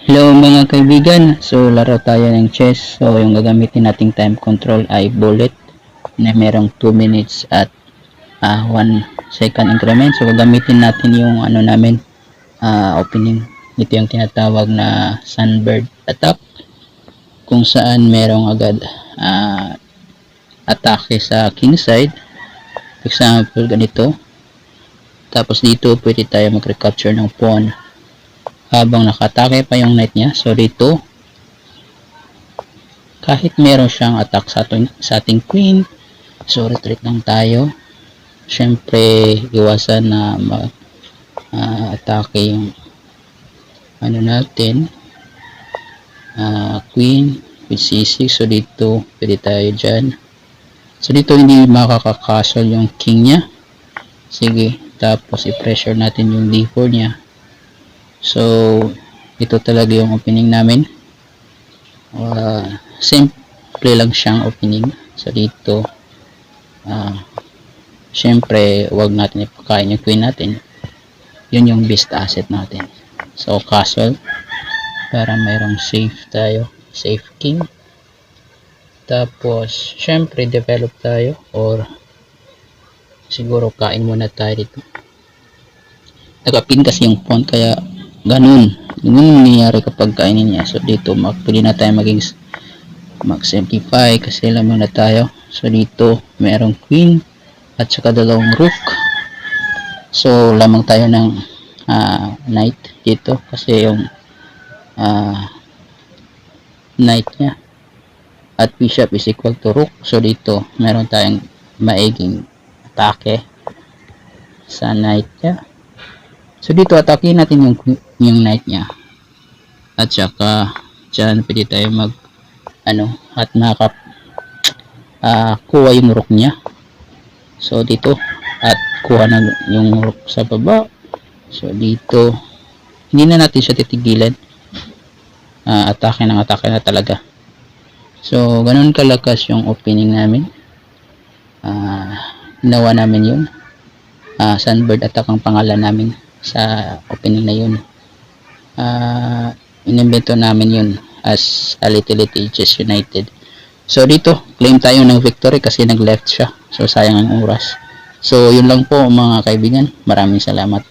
Hello mga kaibigan, so laro tayo ng chess. So yung gagamitin nating time control ay bullet na merong 2 minutes at 1 second increment. So gagamitin natin yung ano namin ah, opening. Ito yung tinatawag na sunbird attack kung saan merong agad ah, atake sa king side. Example ganito. Tapos dito pwede tayo mag-recapture ng pawn habang nakatake pa yung knight niya. So dito, kahit meron siyang attack sa ating, sa ating queen, so retreat lang tayo. Siyempre, iwasan na ma ah, atake yung ano natin, ah, queen with c6. So dito, pwede tayo dyan. So dito hindi makakakasol yung king niya. Sige, tapos i-pressure natin yung d4 niya. So, ito talaga yung opening namin. Uh, simple lang siyang opening. So, dito, uh, syempre, wag natin ipakain yung queen natin. Yun yung best asset natin. So, castle. Para mayroong safe tayo. Safe king. Tapos, syempre, develop tayo. Or, siguro, kain muna tayo dito. Nagapin kasi yung pawn, kaya ganun. Ganun nangyayari kapag kainin niya. So dito pwede na tayo maging mag simplify kasi lamang na tayo. So dito merong queen at saka dalawang rook. So lamang tayo ng ah, knight dito kasi yung ah, knight niya at bishop is equal to rook. So dito meron tayong maiging atake sa knight niya. So dito atake natin yung yung knight niya. At saka diyan pwede tayo mag ano at makap ah kuha yung rook niya. So dito at kuha na yung rook sa baba. So dito hindi na natin siya titigilan. Ah atake ng atake na talaga. So ganun kalakas yung opening namin. Ah ginawa namin yun. Ah Sunbird attack ang pangalan namin sa opening na yun uh, inimbento namin yun as a little Ages United. So dito claim tayo ng victory kasi nag left siya. So sayang ang oras. So yun lang po mga kaibigan. Maraming salamat.